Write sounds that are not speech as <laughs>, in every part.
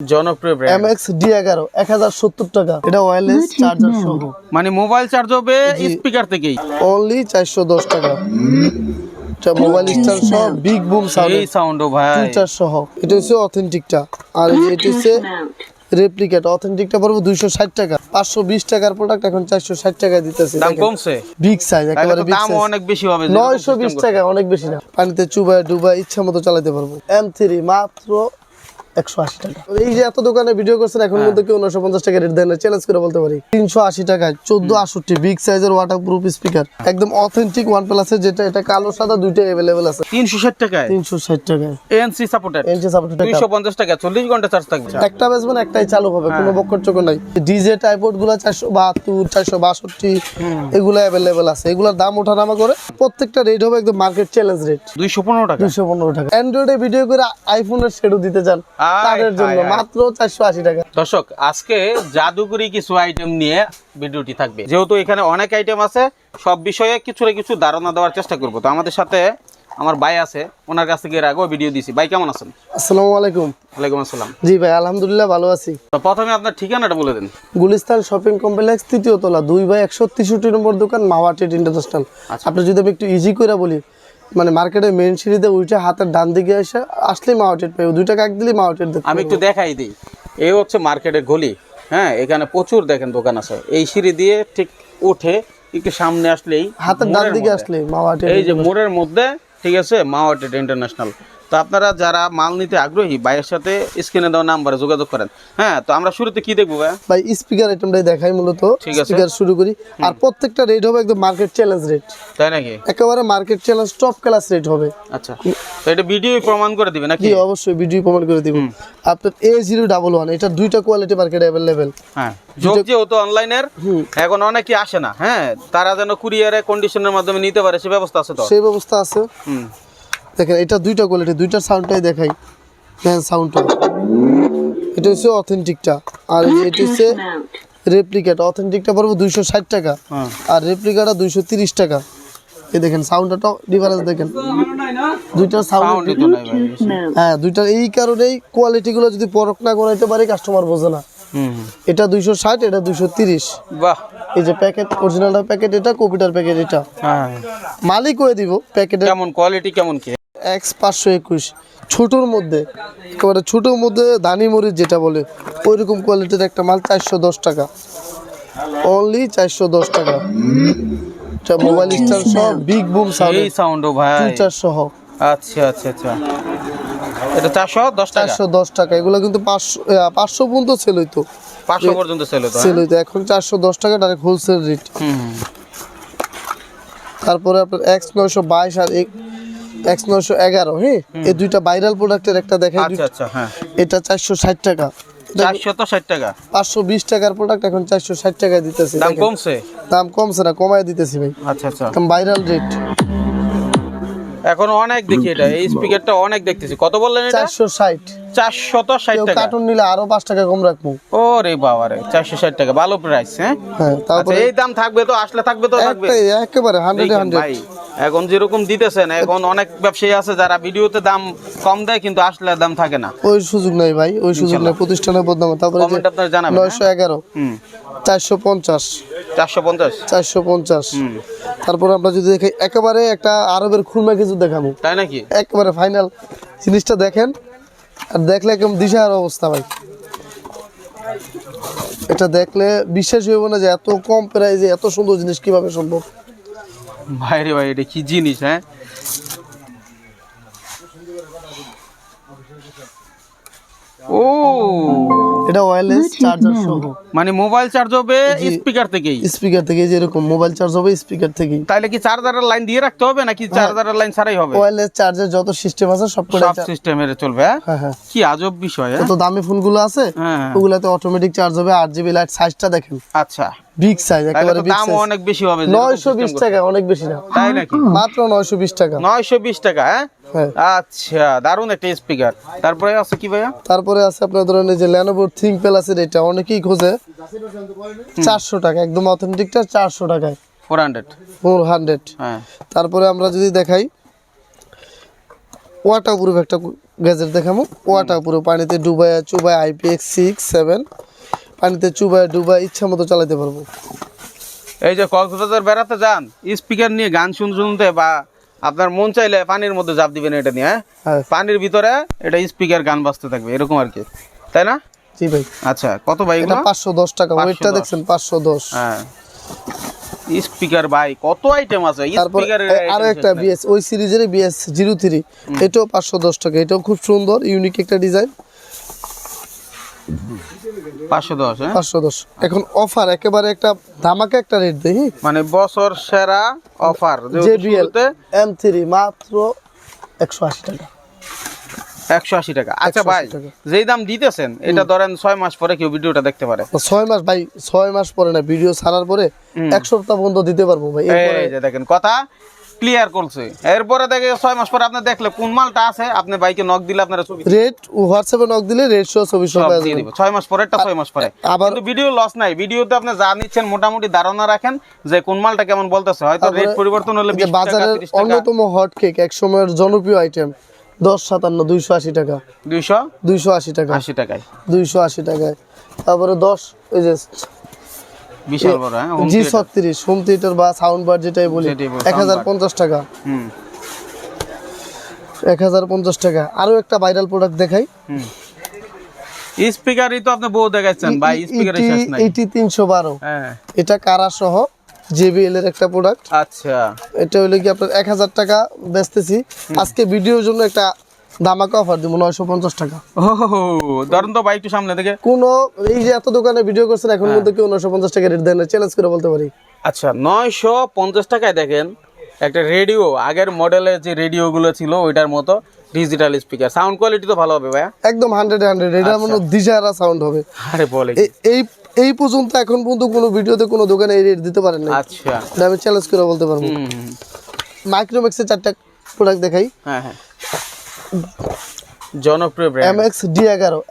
জনপ্রিয় brand MX D এগারো এক হাজার সত্তর টাকা। এটা ওয়্যারলেস চার্জার সহ। মানে মোবাইল চার্জ হবে। স্পিকার থেকেই। অনলি টাকা। এটা মোবাইল স্টার সহ বিগ বুম এই সাউন্ড সাউন্ড ভাই। ফিচার সহ। এটা হচ্ছে অথেন্টিকটা আর এটা হচ্ছে রেপ্লিকেট অথেন্টিকটা পড়ব দুইশো ষাট টাকা। পাঁচশো বিশ টাকার প্রোডাক্ট এখন চারশো ষাট টাকায় দিতেছে। দাম কমছে? বিগ সাইজ একেবারে বিগ দাম অনেক বেশি হবে নয়শো বিশ টাকা অনেক বেশি না। পানিতে চুবায় ডুবায় ইচ্ছা মতো চালাতে পারব। এম থ্রি মাত্র একশো আশি টাকা। এই যে এত দোকানে ভিডিও করছেন এখন মধ্যে কেউ নশো পঞ্চাশ টাকা রেট দেন চ্যালেঞ্জ করে বলতে পারি। তিনশো আশি টাকায় চোদ্দ আষট্টি বিগ সাইজের ওয়াটার প্রুফ স্পিকার একদম অথেন্টিক ওয়ান প্লাসের যেটা এটা কালো সাদা দুইটা অ্যাভেলেবেল আছে। তিনশো ষাট টাকায়? তিনশো ষাট টাকায়। এনসি সাপোর্টেড এনসি সাপোর্ট দুইশো পঞ্চাশ টাকা চল্লিশ ঘণ্টা চার্জ থাকবে। একটা বেচবেন একটাই চালু হবে হ্যাঁ। কোনো বক্কর চোখ নাই। ডিজে টাইপোর্ডগুলো চারশো বাহাত্তর চারশো বাষট্টি এগুলো অ্যাভেলেবেল আছে। এগুলোর দাম ওঠানামা করে প্রত্যেকটা রেট হবে একদম মার্কেট চ্যালেঞ্জ রেট দুইশো পনেরো টাকা। দুইশো পনেরো টাকা। অ্যান্ড্রয়েডে ভিডিও করে আইফোনের শেডও দিতে চান। তাদের জন্য। মাত্র চারশো আশি টাকা। দর্শক আজকে কিছু আইটেম নিয়ে ভিডিওটি থাকবে। যেহেতু এখানে অনেক আইটেম আছে সব বিষয়ে কিছু না কিছু ধারণা দেওয়ার চেষ্টা করব। তো আমাদের সাথে আমার ভাই আছে ওনার কাছ থেকে আগেও ভিডিও দিছি। ভাই কেমন আছেন? আসসালামু আলাইকুম। ওয়ালাইকুম আসসালাম। জি ভাই আলহামদুলিল্লাহ ভালো আছি। তো প্রথমে আপনার ঠিকানাটা বলে দেন। গুলিস্তান শপিং কমপ্লেক্স তৃতীয় তলা দুই বাই একশো তেষট্টি নম্বর দোকান মাওয়া ট্রেড ইন্টারন্যাশনাল আচ্ছা। আপনি যদি আমি একটু ইজি করে বলি মানে মার্কেটে মেন সিঁড়িতে উঠে হাতের ডান দিকে এসে আসলেই মাউটেড পাই দুইটা কাক দিলেই মাওয়া ট্রেড দেখতে আমি একটু দেখাই দিই। এ হচ্ছে মার্কেটের গলি হ্যাঁ? এখানে প্রচুর দেখেন দোকান আছে। এই সিঁড়ি দিয়ে ঠিক উঠে একটু সামনে আসলেই হাতের ডান দিকে মধ্যে- আসলেই মাওয়া ট্রেড এই যে মোড়ের মধ্যে ঠিক আছে? মাওয়াটেড ইন্টারন্যাশনাল তো আপনারা যারা মাল নিতে আগ্রহী ভাইয়ের সাথে স্ক্রিনে দেওয়া নাম্বারে যোগাযোগ করেন। হ্যাঁ তো আমরা শুরুতে কি দেখব ভাই ভাই স্পিকার আইটেমটাই দেখাই মূলত। ঠিক আছে। স্পিকার শুরু করি। আর প্রত্যেকটা রেট হবে একদম মার্কেট চ্যালেঞ্জ রেট তাই নাকি? একেবারে market challenge top class rate হবে। আচ্ছা। তো এটা ভিডিও প্রমাণ করে দিবে নাকি? অবশ্যই ভিডিও প্রমাণ করে দিব। আপনার এ জিরো ডাবল ওয়ান এটা দুইটা কোয়ালিটি মার্কেটে অ্যাভেলেবেল হ্যাঁ যেহেতু অনলাইনের এখন অনেকে আসে না হ্যাঁ তারা যেন কুরিয়ারে কন্ডিশনের মাধ্যমে নিতে পারে সে ব্যবস্থা আছে তো? সেই ব্যবস্থা আছে। হুম। দেখেন এটা দুইটা কোয়ালিটি দুইটার সাউন্ডটাই দেখাই। দেখেন সাউন্ডটা এটা হচ্ছে অথেন্টিকটা আর এটা হচ্ছে রেপ্লিকেট অথেন্টিকটা পড়ব দুইশো ষাট টাকা। হ্যাঁ। আর রেপ্লিকাটা দুইশো তিরিশ টাকা। এই দেখেন সাউন্ডটা ডিফারেন্স দেখেন। দুইটার সাউন্ড হ্যাঁ দুইটার এই কারণেই কোয়ালিটিগুলো যদি পরখ না করাইতে পারি কাস্টমার বোঝে না। এটা দুইশো ষাট এটা দুইশো তিরিশ। বাহ। এই যে প্যাকেট অরিজিনালটা প্যাকেট এটা কপিটার প্যাকেট এটা। হ্যাঁ। মালিক হয়ে দিব প্যাকেটের কেমন কোয়ালিটি কেমন কি? এক্স পাঁচশো একুশ। ছোটোর মধ্যে একেবারে ছোটোর মধ্যে দানি মরিচ যেটা বলে ওই রকম কোয়ালিটির একটা মাল চারশো দশ টাকা। অনলি চারশো দশ টাকা। এটা মোবাইল স্টার সহ বিগ বুম সাউন্ড এই সাউন্ড ও ভাই। ফিচার সহ। আচ্ছা আচ্ছা আচ্ছা। এটা চারশো দশ টাকা? চারশো দশ টাকা। এগুলো কিন্তু পাঁচশো পাঁচশো পর্যন্ত সেল হইতো। পাঁচশো পর্যন্ত সেল হতো সেল হইতো। এখন চারশো দশ টাকা ডাইরেক্ট হোলসেল রেট। তারপরে আপনার এক্স নয়শো বাইশ আর এক্স নয়শো এগারো হ্যাঁ এই দুইটা ভাইরাল প্রোডাক্টের একটা দেখা আচ্ছা আচ্ছা হ্যাঁ। এটা চারশো ষাট টাকা। ষাট টাকা। পাঁচশো বিশ টাকার প্রোডাক্ট এখন চারশো ষাট টাকায় দিতেছি দাম। কমছে? দাম কমছে না কমায় দিতেছি ভাই। আচ্ছা আচ্ছা। ভাইরাল রেট এখন অনেক দেখি এটা এই স্পিকারটা অনেক দেখতেছি। কত বললেন এটা? চারশো ষাট। চারশো তো ষাট কেউ টাকা। কার্টুন নিলে আরও পাঁচ টাকা কম রাখব। ও রে বাবা রে চারশো ষাট টাকা ভালো প্রাইস হ্যাঁ? হ্যাঁ আচ্ছা তারপরে এই দাম থাকবে তো আসলে থাকবে তো থাকবে? একটাই একেবারে হান্ড্রেড দেখেন হান্ড্রেড ভাই এখন যেরকম দিতেছেন এখন অনেক ব্যবসায়ী আছে যারা ভিডিওতে দাম কম দেয় কিন্তু আসলে দাম থাকে না। ওই সুযোগ নাই ভাই ওই সুযোগ নাই প্রতিষ্ঠানের বদনামে। তারপরে কমেন্ট আপনার জানাবেন নয়শো এগারো। হুম। চারশো পঞ্চাশ। চারশো পঞ্চাশ? চারশো পঞ্চাশ। তারপর আমরা যদি দেখি একেবারে একটা আরবের খুরমা কিছু দেখাবো তাই নাকি? একেবারে ফাইনাল জিনিসটা দেখেন। আর দেখলে একদম দিশাহার অবস্থা ভাই। এটা দেখলে বিশ্বাস হইব না যে এত কম প্রাইজে এত সুন্দর জিনিস কীভাবে সম্ভব। ভাই রে ভাই এটা কি জিনিস হ্যাঁ? ও। এটা ওয়্যারলেস চার্জার সহ। মানে মোবাইল চার্জ হবে স্পিকার থেকেই স্পিকার থেকে এই যে এরকম মোবাইল চার্জ হবে স্পিকার থেকেই। তাইলে কি চার্জারের লাইন দিয়ে রাখতে হবে নাকি চার্জারের লাইন ছাড়াই হবে? ওয়্যারলেস চার্জের যত সিস্টেম আছে সব সব সিস্টেমের চলবে হ্যাঁ? হ্যাঁ হ্যাঁ। কি আজব বিষয় হ্যাঁ? কত দামি ফোনগুলো আছে হ্যাঁ। হ্যাঁ। ওগুলাতে অটোমেটিক চার্জ হবে আট জিবি লাইট সাইজটা দেখেন। আচ্ছা। বিগ সাইজ তাহলে একেবারে বিগ দাম অনেক বেশি হবে যেরকম নয়শো বিশ system টাকা অনেক বেশি না। তাই নাকি? মাত্র নয়শো বিশ টাকা। নয়শো বিশ টাকা হ্যাঁ হ্যাঁ? আচ্ছা দারুণ একটা স্পিকার তারপরে আছে কি ভাইয়া? তারপরে আছে আপনার ধরেন যে ল্যানোভোর থিঙ্ক প্লাসের এটা অনেকেই খোঁজে। চারশো টাকা একদম অথেন্টিকটা চারশো টাকায়। ফোর হান্ড্রেড ফোর হান্ড্রেড হ্যাঁ। তারপরে আমরা যদি দেখাই ওয়াটার প্রুফ একটা গ্যাজেট দেখাবো। ওয়াটা পুরো পানিতে ডুবায় চুবায় আইপিএক্স সিক্স সেভেন পানিতে চুবায় ডুবায় ইচ্ছা মতো চালাতে পারব। এই যে কক্সবাজার বেড়াতে যান স্পিকার নিয়ে গান শুন শুনতে বা আপনার মন চাইলে পানির মধ্যে জাপ দিবেন এটা নিয়ে হ্যাঁ? হ্যাঁ। পানির ভিতরে এটা স্পিকার গান বাজতে থাকবে এরকম আর কি। তাই না? জি ভাই। আচ্ছা কত ভাই এটা এগুলো? পাঁচশো দশ টাকা 510 ওয়েটটা দেখছেন পাঁচশো দশ। হ্যাঁ। স্পিকার ভাই কত আইটেম আছে? স্পিকারের আরও একটা বিএস ওই সিরিজের বিএস জিরো থ্রি এটাও পাঁচশো দশ টাকা এটাও খুব সুন্দর ইউনিক একটা ডিজাইন পাঁচশো দশ হ্যাঁ? পাঁচশো দশ। এখন অফার একেবারে একটা ধামাকা একটা রেট দেখি মানে বছর সেরা অফার জেবিএল এম থ্রি মাত্র একশো আশি টাকা। একশো আশি টাকা। আচ্ছা ভাই যেই দাম দিতেছেন এটা ধরেন ছয় মাস পরে কেউ ভিডিওটা দেখতে পারে। ছয় মাস ভাই ছয় মাস পরে না ভিডিও ছাড়ার পরে এক সপ্তাহ পর্যন্ত দিতে পারব ভাই এই যে দেখেন কথা ক্লিয়ার করছে। এরপরে দেখে ছয় মাস পরে আপনি দেখলে কোন মালটা আছে আপনি বাইকে নক দিলে আপনারা ছবি রেট হোয়াটসঅ্যাপে নক দিলে রেট সহ ছবি সহ দিয়ে দিব। ছয় মাস পরেরটা ছয় মাস পরে। আবার- কিন্তু ভিডিও লস নাই। ভিডিওতে আপনি যা নিচ্ছেন মোটামুটি ধারণা রাখেন যে কোন মালটা কেমন বলতেছে। হয়তো রেট পরিবর্তন হলে এই যে 20 টাকা বাজারের অন্যতম হট কেক এক সময়ের জনপ্রিয় আইটেম দশ সাতান্ন দুইশো আশি টাকা। 200 দুইশো আশি টাকা। 80 টাকায়। দুইশো আশি টাকায়। তারপরে দশ ওই যে বিশাল বড় হ্যাঁ জি হোম থিয়েটার বা সাউন্ড বার যেটাই বলি টাকা। হুম। টাকা। আরও একটা ভাইরাল প্রোডাক্ট দেখাই। হুম। স্পিকারই তো আপনি বউ দেখাচ্ছেন ভাই স্পিকারের শেষ নাই। এইটি তিনশো বারো। হ্যাঁ। এটা কারা সহ জেবিএল এর একটা প্রোডাক্ট আচ্ছা। এটা হলো কি আপনার এক হাজার টাকা বেচতেছি। আজকে ভিডিওর জন্য একটা ধামাকা অফার দিব নয়শো পঞ্চাশ টাকা। ধরুন তো ভাই একটু সামনে থেকে। কোনো এই যে এত দোকানে ভিডিও করছেন এখন হ্যাঁ। মধ্যে কেউ নয়শো পঞ্চাশ টাকা রেট দেয় না চ্যালেঞ্জ করে বলতে পারি। আচ্ছা নয়শো পঞ্চাশ টাকায় দেখেন একটা রেডিও আগের মডেলের যে রেডিওগুলো ছিল ওইটার মতো ডিজিটাল স্পিকার সাউন্ড কোয়ালিটি তো ভালো হবে ভাইয়া। একদম হান্ড্রেড হান্ড্রেড এটা আচ্ছা। মনে দিশারা সাউন্ড হবে। আরে বলে এই এই পর্যন্ত এখন পর্যন্ত কোনো ভিডিওতে কোনো দোকানে এই রেট দিতে পারেন না আচ্ছা। এটা আমি চ্যালেঞ্জ করে বলতে পারব। মাইক্রোম্যাক্সের চারটা প্রোডাক্ট দেখাই। হ্যাঁ হ্যাঁ। 嗯。জনপ্রিয় ব্র্যান্ড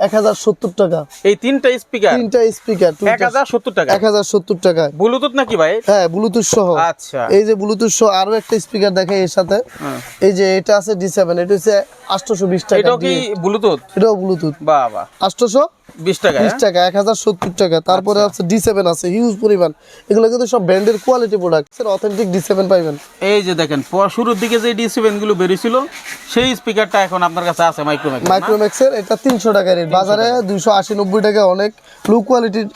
এক হাজার সত্তর টাকা। এই তিনটা স্পিকার তিনটা স্পিকার এক হাজার সত্তর টাকা? এক হাজার সত্তর টাকায় ব্লুটুথ নাকি ভাই? হ্যাঁ ব্লুটুথ সহ। আচ্ছা। এই যে ব্লুটুথ সহ আরও একটা স্পিকার দেখাই এর সাথে। হ্যাঁ। এই যে এটা আছে ডি সেভেন এটা হচ্ছে আটশোশো বিশ টাকা এটাও কি ব্লুটুথ এটাও ব্লুটুথ বাবা। আটশোশো? বিশ টাকা বিশ টাকা টাকা। তারপরে আচ্ছা। আছে হিউজ পরিমাণ। এগুলো কিন্তু সব ব্র্যান্ডের কোয়ালিটি প্রোডাক্ট অথেন্টিক এই যে দেখেন শুরুর দিকে যে গুলো বেরিয়েছিল সেই স্পিকারটা এখন আপনার কাছে আছে মাইক্রোম্যাক্স মাইক্রোম্যাক্সের এটা তিনশো টাকা রেট বাজারে দুইশো আশি নব্বই টাকা অনেক। লো কোয়ালিটির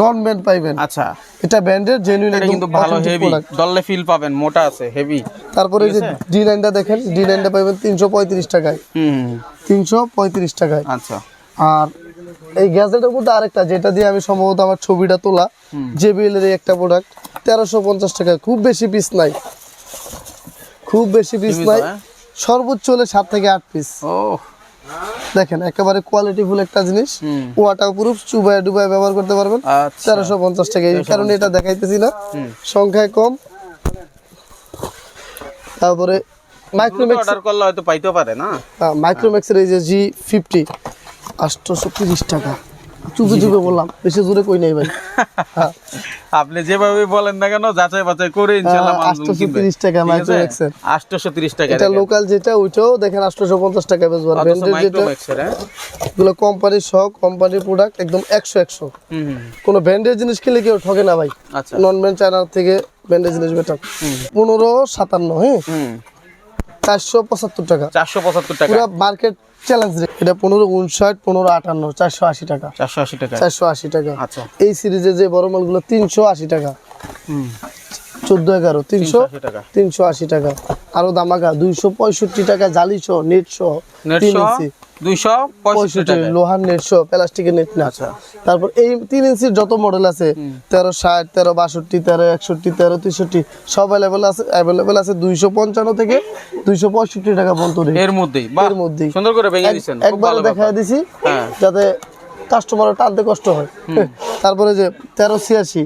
নন ব্র্যান্ড পাইবেন। আচ্ছা। এটা ব্র্যান্ডের জেনুইন কিন্তু ভালো হেভি ডললে ফিল পাবেন মোটা আছে হেভি তারপরে এই যে ডি নাইনটা দেখেন ডি নাইনটা পাইবেন তিনশো পঁয়ত্রিশ টাকায়। হুম তিনশো পঁয়ত্রিশ টাকায়। আচ্ছা। আর এই গ্যাজেটের মধ্যে আরেকটা যেটা দিয়ে আমি সম্ভবত আমার ছবিটা তোলা জেবিএল এর একটা প্রোডাক্ট তেরোশো পঞ্চাশ টাকা। খুব বেশি পিস নাই। খুব বেশি পিস নাই। হ্যাঁ? সর্বোচ্চ হলে সাত থেকে আট পিস ও দেখেন একেবারে কোয়ালিটিফুল একটা জিনিস। ওয়াটার প্রুফ চুবায় ডুবায় ব্যবহার করতে পারবেন। আচ্ছা। তেরোশো পঞ্চাশ টাকা এই কারণে এটা দেখাইতেছি না। সংখ্যায় কম। তারপরে মাইক্রোম্যাক্স অর্ডার করলে হয়তো পাইতেও পারে না। মাইক্রোম্যাক্সের এই যে জি ফিফটি আটশোশো তিরিশ টাকা। চুপে চুপে বললাম বেশি জোরে কই নাই ভাই। <laughs> আপনি যেভাবে বলেন না কেন যাচাই বাছাই করে ইনশাআল্লাহ হ্যাঁ, 830 টাকা Micromax এর। আটশোশো তিরিশ টাকা এটা লোকাল যেটা ওইটাও দেখেন আটশোশো পঞ্চাশ টাকা বেচবো। আর ব্র্যান্ডের যেটা হ্যাঁ? এগুলো কোম্পানির সহ কোম্পানির প্রোডাক্ট একদম একশো একশো। কোনো ব্র্যান্ডের জিনিস কিনলে কেউ ঠকে না ভাই। নন ব্র্যান্ড চায়নার থেকে ব্র্যান্ডের জিনিস বেটার পনেরো সাতান্ন হ্যাঁ? চারশো পঁচাত্তর টাকা। চারশো পঁচাত্তর টাকা। পুরো মার্কেট চ্যালেঞ্জ এটা পনেরো উনষাট পনেরো আটান্ন চারশো আশি টাকা। চারশো আশি টাকা। চারশো আশি টাকা। আচ্ছা। এই সিরিজে যে বড় মালগুলো তিনশো আশি টাকা। চোদ্দ এগারো তিনশো তিনশো আশি টাকা। আরও দামাকা দুইশো পঁয়ষট্টি টাকা জালি সহ নেট সহ তিন নেটশো ইঞ্চি। লোহার প্লাস্টিকের নেট না। আচ্ছা। তারপর এই তিন ইঞ্চির যত মডেল আছে তেরো ষাট তেরো বাষট্টি তেরো একষট্টি তেরো তেষট্টি সব অ্যাভেলেবেল আছে অ্যাভেলেবেল আছে দুইশো পঞ্চান্ন থেকে দুইশো পঁয়ষট্টি টাকা পর্যন্ত। এর মধ্যেই। বাহ এর মধ্যেই। সুন্দর করে ভেঙে এক- দিচ্ছেন খুব একবারে দেখা দিছি হ্যাঁ। যাতে কাস্টমার টানতে কষ্ট হয়। তারপরে যে তেরো ছিয়াশি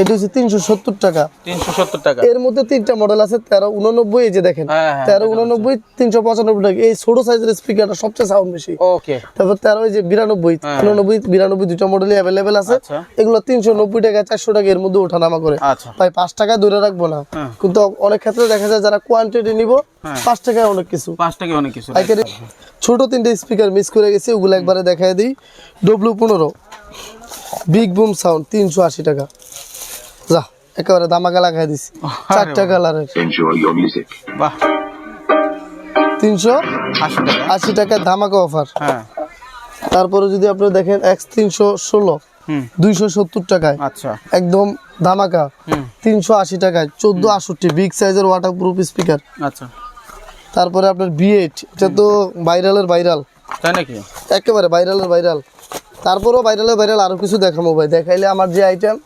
এটা হচ্ছে তিনশো সত্তর টাকা। তিনশো সত্তর টাকা। এর মধ্যে তিনটা মডেল আছে তেরো উননব্বই এই যে দেখেন। হ্যাঁ, হ্যাঁ, তেরো উননব্বই তিনশো পঁচানব্বই টাকা। এই ছোট সাইজের স্পিকারটা সবচেয়ে সাউন্ড বেশি। ওকে তারপর তেরো এই যে বিরানব্বই উননব্বই বিরানব্বই দুইটা মডেলই অ্যাভেলেবেল আছে। আচ্ছা। এগুলো তিনশো নব্বই টাকা চারশো টাকা এর মধ্যে ওঠানামা করে। আচ্ছা। ভাই পাঁচ টাকা দূরে রাখব না। হ্যাঁ। কিন্তু অনেক ক্ষেত্রে দেখা যায় যারা কোয়ান্টিটি নিব পাঁচ টাকায় অনেক কিছু। পাঁচ টাকা অনেক কিছু। ছোট তিনটে স্পিকার মিস করে গেছি ওগুলো একবারে দেখাই দিই। ডব্লু পনেরো। বিগ বুম সাউন্ড তিনশো আশি টাকা। যা একেবারে দামাকা লাগাই দিছি। চারটা কালারের. বাহ। তিনশো আশি টাকা। ধামাকা অফার হ্যাঁ। তারপরে যদি আপনি দেখেন এক্স তিনশো ষোলো দুইশো সত্তর টাকায়। আচ্ছা। একদম ধামাকা। হুম। তিনশো আশি টাকায় চোদ্দ আষট্টি বিগ সাইজের ওয়াটার প্রুফ স্পিকার আচ্ছা। তারপরে আপনার বি এইট এটা তো ভাইরালের ভাইরাল তাই নাকি? একেবারে ভাইরালের ভাইরাল তারপরেও ভাইরালের ভাইরাল আরও কিছু দেখাবো ভাই। দেখাইলে আমার যে আইটেম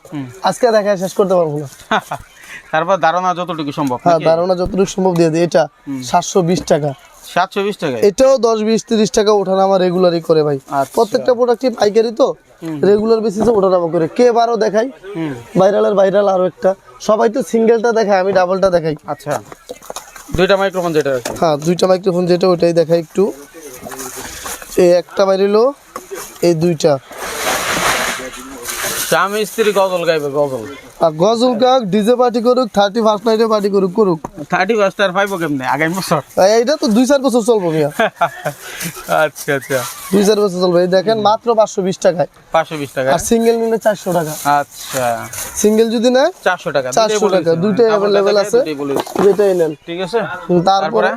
আজকে দেখায় শেষ করতে পারব না। <laughs> তারপর ধারণা যতটুকু সম্ভব হ্যাঁ ধারণা যতটুকু সম্ভব দিয়ে দিই। এটা সাতশো বিশ টাকা। সাতশো বিশ টাকায়? এটাও দশ বিশ তিরিশ টাকা ওঠানামা রেগুলারই করে ভাই। আচ্ছা। প্রত্যেকটা প্রোডাক্টই পাইকারি তো? রেগুলার বেসিসে ওঠানামা করে। কে বারও দেখাই ভাইরালের ভাইরাল আরও একটা। সবাই তো সিঙ্গেলটা দেখায় আমি ডাবলটা দেখাই। আচ্ছা। দুইটা মাইক্রোফোন যেটা হ্যাঁ দুইটা মাইক্রোফোন যেটা ওইটাই দেখাই একটু। এই একটা বাইরেলো এই দুইটা। স্বামী স্ত্রী গজল গাইবে গজল। আর গজল কাক ডিজে পার্টি করুক থার্টি ফার্স্ট নাইটে পার্টি করুক করুক। থার্টি ফার্স্ট আর পাইবো কেমনে? আগামী বছর। এইটা তো দুই চার বছর চলবো মিয়া। আচ্ছা আচ্ছা। দুই চার বছর চলবে। এই দেখেন মাত্র পাঁচশো বিশ টাকায়। পাঁচশো বিশ টাকা আর সিঙ্গেল নিলে চারশো টাকা। আচ্ছা। সিঙ্গেল যদি নেয় চারশো টাকা চারশো দুইটাই টাকা। দুইটাই অ্যাভেলেবেল আছে। দুইটাই যেটাই নেন। ঠিক আছে? তারপরে?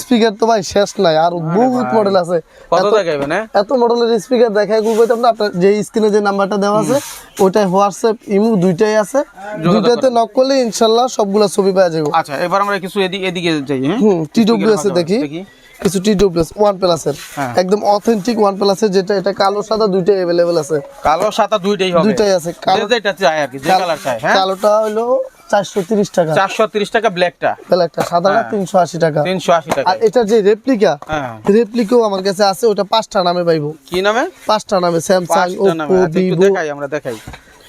স্পিকার তো ভাই শেষ নাই আর বহুত মডেল আছে। কত হ্যাঁ এত মডেলের স্পিকার দেখায় গুগল না আপনার যে স্ক্রিনে যে নাম্বারটা দেওয়া আছে ওইটাই হোয়াটসঅ্যাপ ইমু দুইটাই আছে। দুইটাতে নক করলে ইনশাল্লাহ সবগুলা ছবি পাওয়া যাবে। আচ্ছা এবার আমরা কিছু এদিকে এদিকে যাই হ্যাঁ? হুম টিডব্লিউএস এ দেখি। কিছু টিডব্লিউএস ওয়ান প্লাসের। একদম অথেন্টিক ওয়ান প্লাসের যেটা এটা কালো সাদা দুইটাই অ্যাভেলেবেল আছে। কালো সাদা দুইটাই হবে। দুইটাই আছে। কালো যেটা চাই আর কি যে কালার চাই হ্যাঁ? কালোটা হলো চারশো তিরিশ টাকা। চারশো তিরিশ টাকা ব্ল্যাকটা ব্ল্যাকটা সাদাটা তিনশো আশি টাকা। টাকা। আর এটা যে রেপ্লিকা হ্যাঁ। রেপ্লিকাও আমার কাছে আছে ওটা পাঁচটা নামে পাইবো। কি নামে? পাঁচটা নামে স্যামসাং ওপো আচ্ছা, ভিভো দেখাই আমরা দেখাই।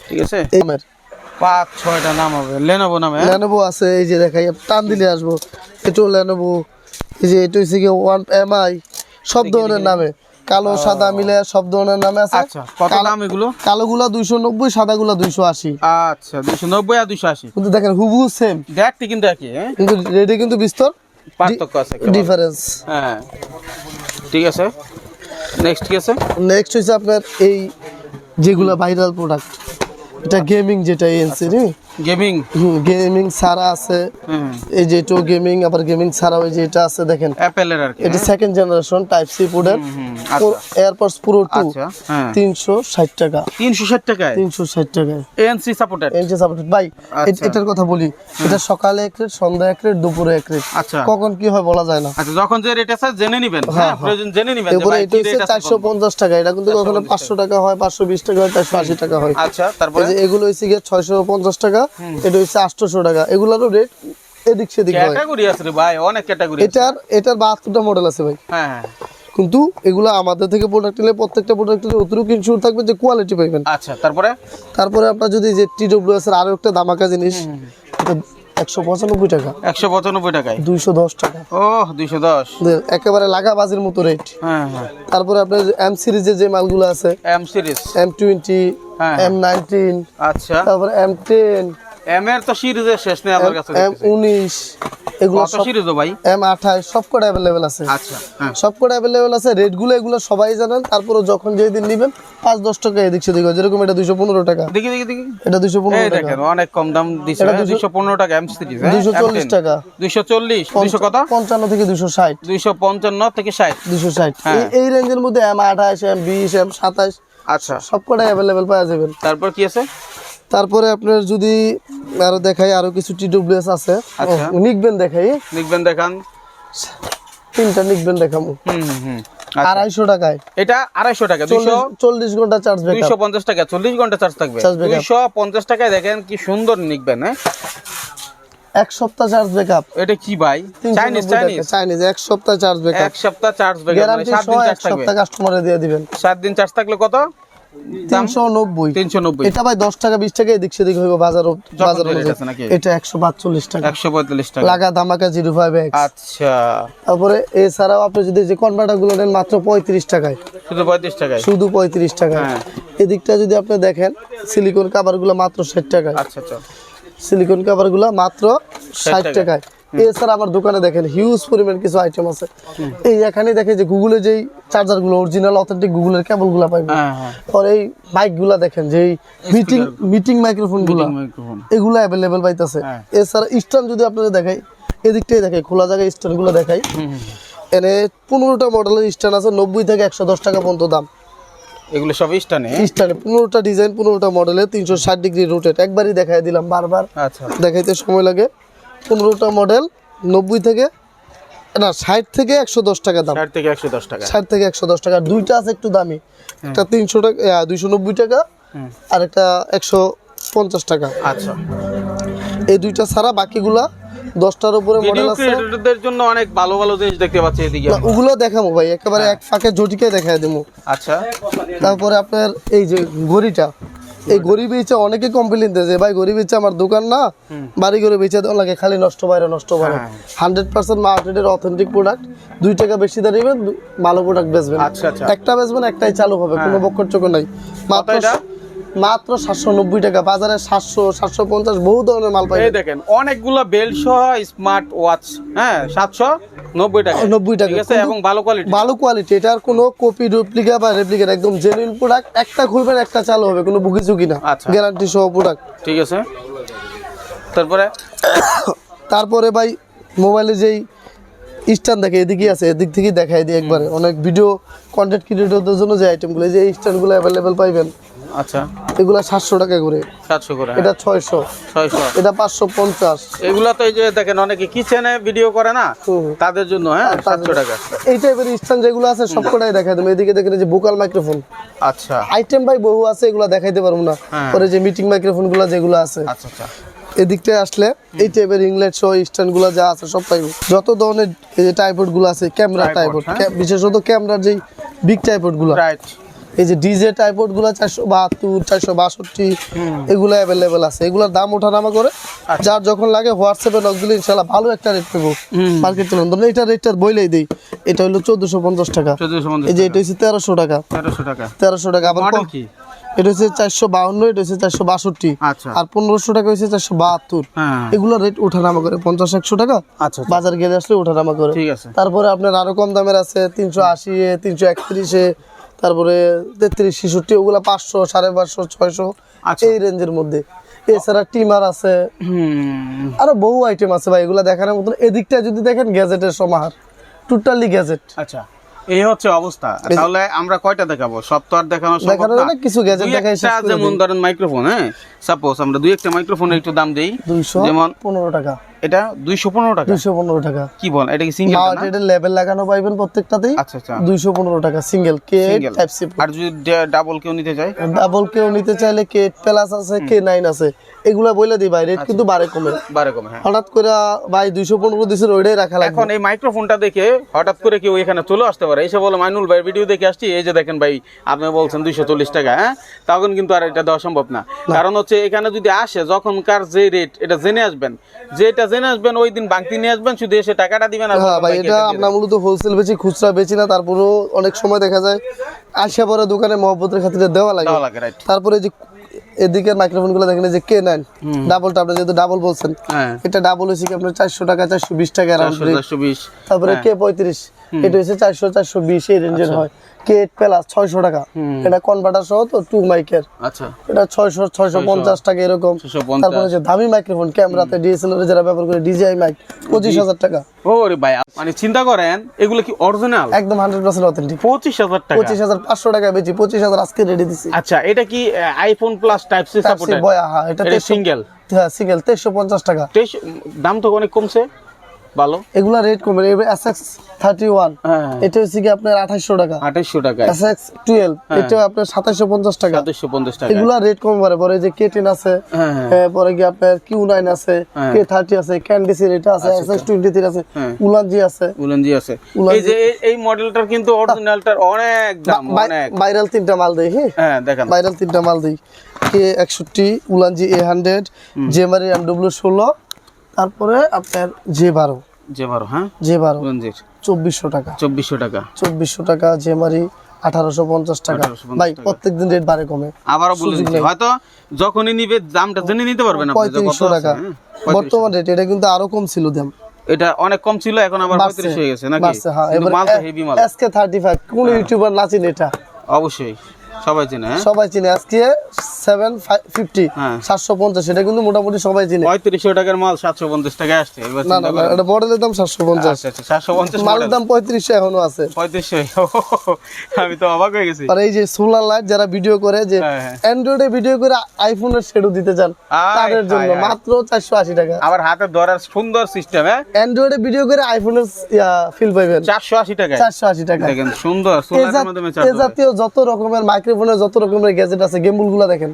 ঠিক আছে? এমের পাঁচ ছয়টা নাম হবে। লেনোভো নামে হ্যাঁ? লেনোভো আছে এই যে দেখাই টান দিলে আসব। এটাও লেনোভো এই যে এটা হচ্ছে কি ওয়ান এমআই সব ধরনের নামে। কালো সাদা মিলে সব ধরনের নামে আছে। আচ্ছা কত দাম এগুলো? কালোগুলা দুইশো নব্বই সাদাগুলা দুইশো আশি। আচ্ছা দুশো নব্বই আর দুশো আশি। কিন্তু দেখেন হুবু সেম দেখতে কিন্তু একই হ্যাঁ? কিন্তু রেডি কিন্তু বিস্তর। পার্থক্য আছে ডিফারেন্স হ্যাঁ। ঠিক আছে। নেক্সট কি আছে? নেক্সট হচ্ছে আপনার এই যেগুলা ভাইরাল প্রোডাক্ট এটা গেমিং যেটা এনসি গেমিং? গেমিং ছাড়া আছে। এই যে এটাও গেমিং আবার গেমিং ছাড়াও এই যে এটা আছে দেখেন। অ্যাপেলের আর কি এটা সেকেন্ড জেনারেশন টাইপ সি আচ্ছা। এয়ারপডস প্রো টু আচ্ছা হ্যাঁ। তিনশো ষাট টাকা। তিনশো ষাট টাকায়? তিনশো ষাট টাকায়। এএনসি সাপোর্টেড এনসি সাপোর্টেড ভাই আচ্ছা। এটার কথা বলি এটা সকালে এক রেট সন্ধ্যা এক রেট দুপুরে এক রেট। আচ্ছা। কখন কি হয় বলা যায় না। আচ্ছা যখন যে রেট আছে জেনে নিবেন হ্যাঁ, হ্যাঁ? হ্যাঁ। প্রয়োজন জেনে নিবেন এরপরে ভাই এটা হচ্ছে rate আছে চারশো বলুন। পঞ্চাশ টাকা এটা কিন্তু কখনো পাঁচশো টাকা হয় পাঁচশো বিশ টাকা হয় চারশো আশি টাকা হয়। আচ্ছা তারপরে? এগুলো হচ্ছে গিয়ে ছয়শো পঞ্চাশ টাকা। এটা হচ্ছে আটশোশো টাকা। এগুলারও রেট এদিক সেদিক হয়। ক্যাটাগরি আছে ভাই অনেক ক্যাটাগরি এটার এটার বাহাত্তরটা মডেল আছে ভাই। হ্যাঁ হ্যাঁ। কিন্তু এগুলো আমাদের থেকে প্রোডাক্ট নিলে প্রত্যেকটা প্রোডাক্টের অতিরিক্ত ইনশিওর থাকবে যে কোয়ালিটি পাবেন আচ্ছা তারপরে? তারপরে আপনার যদি যে টিডব্লিউএস এর আরও একটা দামাকা জিনিস একশো পঁচানব্বই টাকা। একশো পঁচানব্বই টাকায়? দুইশো দশ টাকা। ও দুইশো দশ। একেবারে লাগা বাজির মতো রেট হ্যাঁ হ্যাঁ। তারপরে আপনার এম সিরিজের যে মালগুলো আছে M series M twenty. M nineteen আচ্ছা। তারপরে এম টেন এম এর তো সিরিজের শেষ নেই আমার কাছে এম উনিশ এগুলো সব সিরিজ ভাই? এম আঠাশ সব কটা আছে। আচ্ছা হ্যাঁ। এগুলো সবাই জানেন তারপরে যখন যেদিন নেবেন পাঁচ দশ টাকা এদিক সেদিক হয়। যেরকম এটা দুইশো পনেরো টাকা। দেখি দেখি দেখি। এটা দুইশো এই পনেরো টাকা। দেখেন অনেক কম দাম দিছে এটা দুশো- দুইশো পনেরো টাকা এম সিরিজ 240 টাকা। দুইশো চল্লিশ দুইশো কত? পঞ্চান্ন থেকে দুশো ষাট। দুইশো পঞ্চান্ন থেকে ষাট। দুশো ষাট। হ্যাঁ। এই রেঞ্জের মধ্যে এম আঠাশ এম বিশ এম সাতাশ আচ্ছা। সব কটাই অ্যাভেলেবেল পাওয়া যাবেন। তারপর কি আছে? তারপরে আপনার যদি আরও দেখাই আরও কিছু টিডব্লিউএস আছে। আচ্ছা। নিকবেন দেখাই। লিখবেন দেখান। তিনটা নিকবেন দেখাবো হুম হুম হুম। আচ্ছা। আড়াইশো টাকায়। এটা আড়াইশো টাকা চল্লিশ ঘণ্টা চার্জ দুইশো পঞ্চাশ টাকা চল্লিশ ঘণ্টা চার্জ থাকবে। দুইশো পঞ্চাশ টাকায় দেখেন কি সুন্দর নিকবেন হ্যাঁ? এক সপ্তাহ চার্জ ব্যাকআপ এটা কি ভাই? চাইনিজ চাইনিজ চাইনিজ এক সপ্তাহ চার্জ ব্যাকআপ এক সপ্তাহ চার্জ ব্যাকআপ গ্যারান্টি সহ এক সপ্তাহ কাস্টমারে দিয়ে দিবেন। সাত দিন চার্জ থাকলে কত? তিনশো নব্বই। তিনশো নব্বই। এটা ভাই দশ টাকা বিশ টাকা এদিক সেদিক হইব বাজার? এটা একশো পাঁচচল্লিশ টাকা। একশো পঁয়তাল্লিশ টাকা। লাগা ধামাকা জিরো ফাইভ আচ্ছা। তারপরে এছাড়াও আপনি যদি যে কনভার্টারগুলো নেন মাত্র পঁয়ত্রিশ টাকায়। শুধু পঁয়ত্রিশ টাকায়? শুধু পঁয়ত্রিশ টাকায়। হ্যাঁ। এদিকটা যদি আপনি দেখেন সিলিকন কাভারগুলো মাত্র ষাট টাকায়। আচ্ছা আচ্ছা। সিলিকন কাভারগুলো মাত্র ষাট টাকায়। এছাড়া আমার দোকানে দেখেন হিউজ পরিমাণ কিছু আইটেম আছে। এই এখানে দেখে যে গুগলে যেই চার্জারগুলো অরিজিনাল অথেন্টিক গুগলের কেবলগুলা হ্যাঁ আর এই মাইকগুলা দেখেন যে মিটিং মিটিং মাইক্রোফোনগুলা এগুলো অ্যাভেলেবেল পাইতেছে। হ্যাঁ। এছাড়া স্ট্যান্ড যদি আপনাদের দেখাই এদিকটাই দেখাই খোলা জায়গায় স্ট্যান্ডগুলো দেখাই এনে পনেরোটা মডেলের স্ট্যান্ড আছে নব্বই থেকে একশো দশ টাকা পর্যন্ত দাম। এগুলো সব স্টানে স্ট্যান্ডে পনেরোটা ডিজাইন পনেরোটা মডেলের তিনশো ষাট ডিগ্রি রোটেট একবারই দেখাই দিলাম বারবার। আচ্ছা। দেখাইতে সময় লাগে। পনেরোটা মডেল নব্বই থেকে না ষাট থেকে একশো দশ টাকা দাম। ষাট থেকে একশো দশ টাকা। ষাট থেকে একশো দশ টাকা। দুইটা আছে একটু দামি। একটা তিনশো টাকা দুইশো নব্বই টাকা আর একটা একশো পঞ্চাশ টাকা। আচ্ছা। এই দুইটা ছাড়া বাকিগুলা দশটার উপরে মডেল আছে। ক্রিয়েটরদের জন্য অনেক ভালো ভালো জিনিস দেখতে পাচ্ছি এদিকে। ওগুলো দেখাবো ভাই। একেবারে এক ফাঁকে জটিকে দেখাই দেবো আচ্ছা। তারপরে আপনার এই যে ঘড়িটা এই গরিব ইচ্ছা অনেকে কমপ্লেন দিয়েছে ভাই গরিব ইচ্ছা আমার দোকান না বাড়ি গরিব ইচ্ছা তো লাগে খালি নষ্ট বাইরে নষ্ট বাইরে হ্যাঁ। হান্ড্রেড পার্সেন্ট মার্কেটের অথেন্টিক প্রোডাক্ট দুই টাকা বেশি দাঁড়িয়ে ভালো প্রোডাক্ট বেচবেন আচ্ছা, আচ্ছা। একটা বেচবেন একটাই চালু হবে কোনো বক্ষর চোখ নাই মাত্র? মাত্র সাতশো নব্বই টাকা। বাজারে সাতশো সাতশো পঞ্চাশ বহু ধরনের মাল পাই দেখেন অনেকগুলা বেল্ট সহ স্মার্ট ওয়াচ হ্যাঁ সাতশো নব্বই টাকা। নব্বই টাকা। ঠিক আছে এবং ভালো কোয়ালিটি ভালো কোয়ালিটি এটার কোনো কপি ডুপ্লিকেট বা রেপ্লিকেট একদম জেনুইন প্রোডাক্ট একটা খুলবেন একটা চালু হবে কোনো বুকি চুকি না। আচ্ছা। গ্যারান্টি সহ প্রোডাক্ট ঠিক আছে। তারপরে? তারপরে ভাই মোবাইলে যেই স্ট্যান্ড দেখে এদিকে আছে এদিক থেকে দেখাই দিই একবারে। অনেক ভিডিও কন্টেন্ট ক্রিয়েটরদের জন্য যে আইটেমগুলো যে স্ট্যান্ডগুলো অ্যাভেলেবেল পাইবেন। আচ্ছা। এগুলো সাতশো টাকা করে। সাতশো করে এটা ছয়শো। ছয়শো। এটা পাঁচশো পঞ্চাশ। এগুলা তো এই যে দেখেন অনেকে কিচেনে ভিডিও করে না? তাদের জন্য হ্যাঁ সাতশো টাকা। এই টাইপের স্ট্যান্ড যেগুলো আছে সবকটাই দেখাই দেবো। এদিকে দেখেন যে ভোকাল মাইক্রোফোন আচ্ছা। আইটেম ভাই বহু আছে এগুলো দেখাইতে পারব না। হ্যাঁ। পরে যে মিটিং মাইক্রোফোনগুলো যেগুলো আছে। আচ্ছা আচ্ছা। এদিকটায় আসলে এই টাইপের ইংলেট সহ স্ট্যান্ডগুলো যা আছে সব পাইবো। যত ধরনের এই টাইপডগুলো আছে ক্যামেরা হ্যাঁ। বিশেষত ক্যামেরার যেই বিগ টাইপডগুলো রাইট এই যে ডিজে টাইপডগুলো চারশো বাহাত্তর চারশো বাষট্টি এগুলো অ্যাভেলেবেল আছে। এগুলোর দাম ওঠানামা করে আচ্ছা। যার যখন লাগে হোয়াটসঅ্যাপে নক দিলে ইনশাল্লাহ ভালো একটা রেট পাবো মার্কেট চলুন ধরুন এটা রেটটা বইলেই দিই। এটা হলো চোদ্দশো পঞ্চাশ টাকা। এই যে এটা হচ্ছে তেরোশো টাকা। তেরোশো টাকা। তেরোশো টাকা। আবার এটা হচ্ছে চারশো বাউন্ন এটা হচ্ছে চারশো বাষট্টি। আচ্ছা। আর পনেরোশো টাকা হচ্ছে চারশো বাহাত্তর। হ্যাঁ। এগুলো রেট ওঠানামা করে পঞ্চাশ একশো টাকা। আচ্ছা আচ্ছা। বাজার গেলে আসলে ওঠানামা করে। তারপরে আপনার আরও কম দামের আছে তিনশো আশি তিনশো একত্রিশে তারপরে তেত্রিশ ছেষট্টি ওগুলো পাঁচশো সাড়ে পাঁচশো ছয়শো আচ্ছা। এই রেঞ্জের মধ্যে। এছাড়া টিমার আছে। আরও বহু আইটেম আছে ভাই এগুলো দেখানোর মতন। এদিকটা যদি দেখেন গ্যাজেটের সমাহার। টোটালি গ্যাজেট আচ্ছা এই হচ্ছে অবস্থা। তাহলে আমরা কয়টা দেখাবো? সব তো আর দেখানো সম্ভব না। কিছু দুই দেখাই শেষ যেমন ধরেন মাইক্রোফোন হ্যাঁ? সাপোজ আমরা দুই একটা মাইক্রোফোনের একটু দাম দেই। যেমন পনেরো টাকা। এটা দুইশো পনেরো টাকা? দুইশো পনেরো টাকা। কি বল এটা কি সিঙ্গেল মাউন্ট এর লেভেল লাগানো পাইবেন প্রত্যেকটাতেই। আচ্ছা আচ্ছা। দুইশো পনেরো টাকা সিঙ্গেল কে টাইপ সি আর যদি ডাবল কেউ নিতে চায়? ডাবল কেউ নিতে চাইলে কে প্লাস আছে কে নাইন আছে। এগুলা বলে দিই ভাই রেট। কিন্তু বাড়ে কমে। বারে কমে হ্যাঁ। হঠাৎ করে ভাই দুইশো পনেরো দিছিল ওইটাই রাখা লাগবে। এখন এই মাইক্রোফোনটা দেখে হঠাৎ করে কেউ এখানে চলে আসতে পারে। এসে বলে মাইনুল ভাই ভিডিও দেখে আসছি। এই যে দেখেন ভাই আপনি বলছেন দুইশো চল্লিশ টাকা হ্যাঁ? তখন কিন্তু আর এটা দেওয়া সম্ভব না। কারণ হচ্ছে এখানে যদি আসে যখনকার যে রেট এটা জেনে আসবেন। যেটা জেনে আসবেন ওই দিন বাংতি নিয়ে আসবেন শুধু এসে টাকাটা দিবেন আর হ্যাঁ ভাই এটা আমরা মূলত হোলসেল খুচরা না তারপরেও অনেক সময় দেখা যায় আসা পরে দোকানে মহব্বতের খাতিরে দেওয়া লাগে। তারপরে যে এদিকে মাইক্রোফোনগুলো দেখেন যে কে নাইন ডাবলটা আপনি যেহেতু ডাবল বলছেন হ্যাঁ। এটা ডাবল হয়েছে কি আপনার চারশো টাকা চারশো বিশ টাকা তারপরে কে পঁয়ত্রিশ? এটা হচ্ছে চারশো চারশো বিশ এই রেঞ্জের হয়। কে প্লাস ছয়শো টাকা। এটা কনভার্টার সহ তো টু মাইকের আচ্ছা। এটা ছয়শো ছয়শো পঞ্চাশ টাকা এরকম। তারপরে যে দামি মাইক্রোফোন ক্যামেরাতে ডিএসএলআর যারা ব্যবহার করে ডিজিআই মাইক পঁচিশ হাজার টাকা। ওরে ভাই মানে চিন্তা করেন এগুলো কি অরিজিনাল একদম হান্ড্রেড পার্সেন্ট অথেন্টিক পঁচিশ হাজার টাকা। পঁচিশ হাজার পাঁচশো টাকা বেচি পঁচিশ হাজার আজকে রেডি দিছি। আচ্ছা এটা কি iPhone plus type C support বয়া এটা এটা সিঙ্গেল হ্যাঁ সিঙ্গেল তেইশশো পঞ্চাশ টাকা। দাম তো অনেক কমছে। ভালো? এগুলা রেট কমে এস এক্স থার্টি ওয়ান হ্যাঁ। এটা হচ্ছে কি আপনার আঠাইশশো টাকা। আঠাইশশো টাকা এস এক্স টুয়েলভ এটা আপনার সাতাইশশো পঞ্চাশ টাকা। সাতাইশশো পঞ্চাশ টাকা এগুলা রেট কম পারে পরে যে কে টেন আছে হ্যাঁ হ্যাঁ। হ্যাঁ, পরে কি আপনার কিউ নাইন আছে হ্যাঁ। কে থার্টি আছে ক্যান্ডিসির এটা আছে এস এক্স টোয়েন্টি থ্রি আছে হ্যাঁ। উলানজি আছে। উলনজি আছে। এই যে এই- মডেলটার কিন্তু অরিজিনালটার অনেক দাম অনেক। ভাইরাল তিনটা মাল দেই হ্যাঁ? হ্যাঁ দেখেন। ভাইরাল তিনটা মাল দিই। কে একষট্টি উলানজি এ হান্ড্রেড জেমারি এম ডব্লিউ ষোলো তারপরে আপনার জে বারো। যে বারো হ্যাঁ? জে বারো। চব্বিশশো টাকা। চব্বিশশো টাকা। চব্বিশশো টাকা জেমারি আঠারোশো পঞ্চাশ টাকা। ভাই প্রত্যেকদিন রেট বাড়ে কমে। আবারও বলে হয়তো যখনই নিবে দামটা জেনে নিতে পারবেন যে পঁয়ত্রিশশো টাকা। হ্যাঁ? বর্তমান রেট এটা কিন্তু আরও কম ছিল দাম। এটা অনেক কম ছিল এখন আবার বাড়ছে, পঁয়ত্রিশ হয়ে গেছে নাকি? বাড়ছে, হ্যাঁ। এবার মাল তো হেভি মাল। এসকে থার্টি ফাইভ কোন ইউটিউবার না চিনে এটা। অবশ্যই। সবাই চেনে হ্যাঁ? সবাই চিনে। আজকে সেভেন ফিফটি হ্যাঁ। সাতশো পঞ্চাশ এটা কিন্তু মোটামুটি সবাই চিনে। পঁয়ত্রিশশো টাকার মাল সাতশো পঞ্চাশ টাকায় আসছে না না। এটা বড়দের দাম সাতশো পঞ্চাশ। আচ্ছা আচ্ছা সাতশো পঞ্চাশ মালের দাম পঁয়ত্রিশশো এখনও আছে। পঁয়ত্রিশশো আমি তো অবাক হয়ে গেছি। আর এই যে সোলার লাইট যারা ভিডিও করে যে হ্যাঁ, হ্যাঁ। অ্যান্ড্রয়েডে ভিডিও করে আইফোনের শেডও দিতে চান তাদের জন্য। মাত্র চারশো আশি টাকা। আবার হাতে ধরার সুন্দর সিস্টেম হ্যাঁ? অ্যান্ড্রয়েডে ভিডিও করে আইফোনের ফিল পাইবেন। চারশো আশি টাকায়। চারশো আশি টাকা। দেখেন সুন্দর জাত- মাধ্যমে এ। জাতীয় যত রকমের মাইক্রোফোনের যত রকমের গ্যাজেট আছে গেমবুলগুলা দেখেন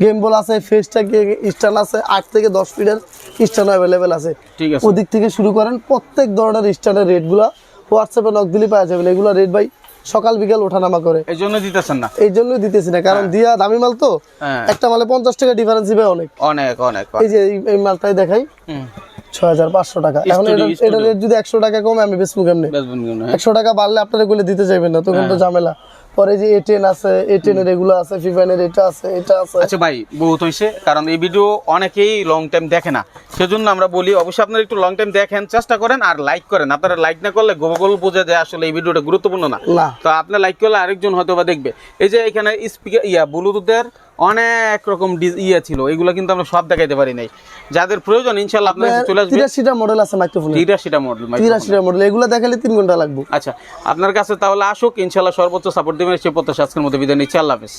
গেমবল আছে ফেসটাক স্ট্যান্ড আছে আট থেকে দশ ফিটের স্ট্যান্ড অ্যাভেলেবেল আছে। ঠিক আছে। ওদিক থেকে শুরু করেন প্রত্যেক ধরনের স্ট্যান্ডের রেটগুলো হোয়াটসঅ্যাপে নক দিলে পাওয়া যাবে এগুলো রেট ভাই সকাল বিকাল ওঠানামা করে। এই জন্য দিতেছেন না। এই জন্যই দিতেছি না কারণ দিয়া দামি মাল তো। হ্যাঁ। একটা মালে পঞ্চাশ টাকা ডিফারেন্স দিবে অনেক। অনেক অনেক এই যে এই- মালটাই দেখাই। হুম, ছয় হাজার পাঁচশো টাকা। এখন এটা- এটা রেট যদি একশো টাকা কমে আমি হ্যাঁ? একশো টাকা বাড়লে আপনারা গুলো দিতে চাইবেন না তখন তো ঝামেলা। পরে যে এটেন আছে এ টেনের এগুলো আছে ফিফাইনের এটা আছে এটা আছে। আচ্ছা ভাই বহুত হয়েছে কারণ এই ভিডিও অনেকেই লং টাইম দেখে না। সেজন্য আমরা বলি অবশ্যই আপনারা একটু লং টাইম দেখেন চেষ্টা করেন আর লাইক করেন। আপনারা লাইক না করলে গুগল বুঝে যায় আসলে এই ভিডিওটা গুরুত্বপূর্ণ না। না। তো আপনি লাইক করলে আরেকজন হয়তো বা দেখবে। এই যে এখানে স্পিকার ইয়া ব্লুটুথের অনেক রকম ইয়ে ছিল এগুলো কিন্তু আমরা সব দেখাইতে পারি নাই। যাদের প্রয়োজন ইনশাল্লাহ আপনার চলে আসবে। তিরাশিটা মডেল আছে মাইক্রোফোন তিরাশিটা মডেল তিরাশিটা মডেল এগুলো দেখালে তিন ঘণ্টা লাগবে। আচ্ছা আপনার কাছে তাহলে আসুক ইনশাল্লাহ সর্বোচ্চ সাপোর্ট দিবেন সে প্রত্যাশা আজকের মধ্যে বিদায় নিচ্ছি। আল্লাহ হাফিজ।